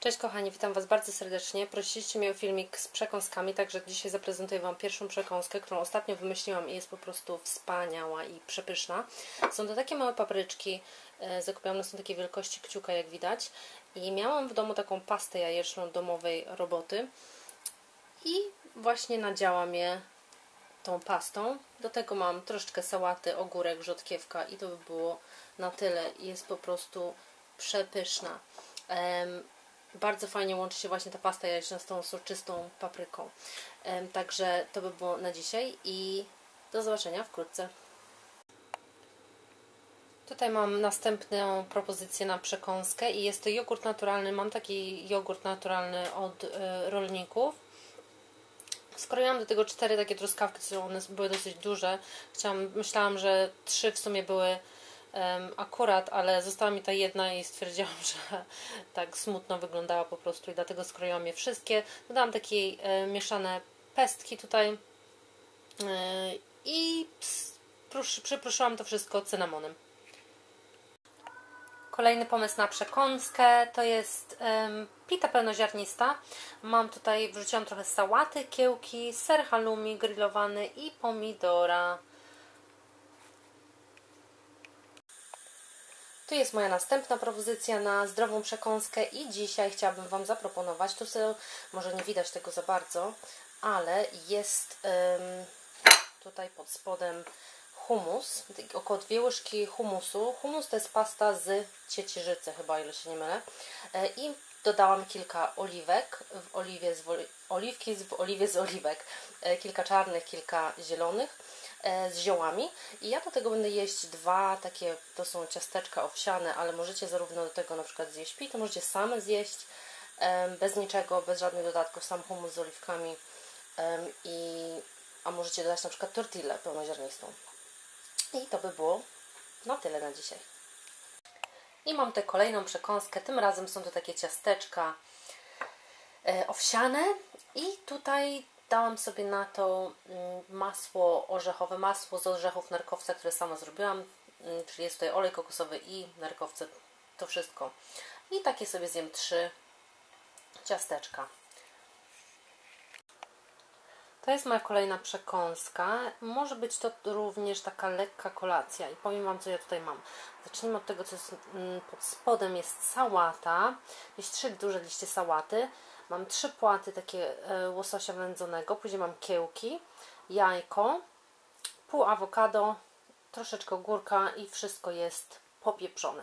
Cześć kochani, witam Was bardzo serdecznie. Prosiliście mnie o filmik z przekąskami, także dzisiaj zaprezentuję Wam pierwszą przekąskę, którą ostatnio wymyśliłam i jest po prostu wspaniała i przepyszna. Są to takie małe papryczki, e, zakupione są takie wielkości kciuka jak widać i miałam w domu taką pastę jajeczną domowej roboty i właśnie nadziałam je tą pastą. Do tego mam troszeczkę sałaty, ogórek, rzodkiewka i to by było na tyle. Jest po prostu przepyszna. Bardzo fajnie łączy się właśnie ta pasta jajeczna z tą soczystą papryką. Także to by było na dzisiaj i do zobaczenia wkrótce. Tutaj mam następną propozycję na przekąskę i jest to jogurt naturalny. Mam taki jogurt naturalny od e, rolników. Skroiłam do tego cztery takie truskawki, one były dosyć duże. Chciałam, myślałam, że trzy w sumie były akurat, ale została mi ta jedna i stwierdziłam, że tak smutno wyglądała po prostu i dlatego skroiłam je wszystkie. Dodałam takie e, mieszane pestki tutaj e, i przypruszyłam to wszystko cynamonem. Kolejny pomysł na przekąskę to jest um, pita pełnoziarnista. Mam tutaj, wrzuciłam trochę sałaty, kiełki, ser halloumi grillowany i pomidora. Tu jest moja następna propozycja na zdrową przekąskę i dzisiaj chciałabym Wam zaproponować, tu sobie, może nie widać tego za bardzo, ale jest um, tutaj pod spodem humus, około dwie łyżki humusu. Humus to jest pasta z ciecierzycy chyba, ile się nie mylę. E, I dodałam kilka oliwek, w oliwie z oliwki w oliwie z oliwek. E, kilka czarnych, kilka zielonych z ziołami i ja do tego będę jeść dwa takie, to są ciasteczka owsiane, ale możecie zarówno do tego na przykład zjeść pi, to możecie same zjeść bez niczego, bez żadnych dodatków, sam hummus z oliwkami i a możecie dodać na przykład tortillę pełnoziarnistą. I to by było na tyle na dzisiaj. I mam tę kolejną przekąskę, tym razem są to takie ciasteczka e, owsiane i tutaj Dałam sobie na to mm, masło orzechowe, masło z orzechów nerkowca, które sama zrobiłam, mm, czyli jest tutaj olej kokosowy i nerkowce, to wszystko. I takie sobie zjem trzy ciasteczka. To jest moja kolejna przekąska. Może być to również taka lekka kolacja i powiem Wam, co ja tutaj mam. Zacznijmy od tego, co jest mm, pod spodem. Jest sałata, jest trzy duże liście sałaty, Mam trzy płaty takie e, łososia wędzonego, później mam kiełki, jajko, pół awokado, troszeczkę ogórka i wszystko jest popieprzone.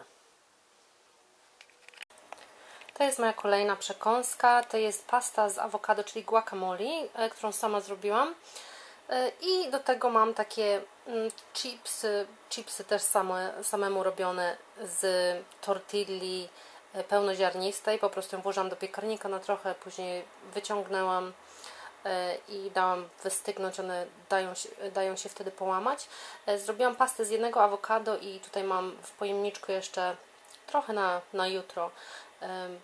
To jest moja kolejna przekąska. To jest pasta z awokado, czyli guacamole, e, którą sama zrobiłam. E, I do tego mam takie mm, chipsy, chipsy też same, samemu robione z tortilli, pełnoziarnistej, po prostu ją włożyłam do piekarnika na trochę, później wyciągnęłam e, i dałam wystygnąć, one dają się, dają się wtedy połamać. E, zrobiłam pastę z jednego awokado i tutaj mam w pojemniczku jeszcze trochę na, na jutro,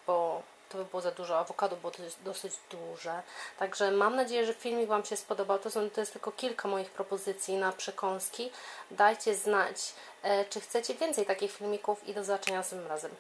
bo to by było za dużo. Awokado było dosyć duże. Także mam nadzieję, że filmik Wam się spodobał. To, są, to jest tylko kilka moich propozycji na przekąski. Dajcie znać, czy chcecie więcej takich filmików i do zobaczenia następnym razem.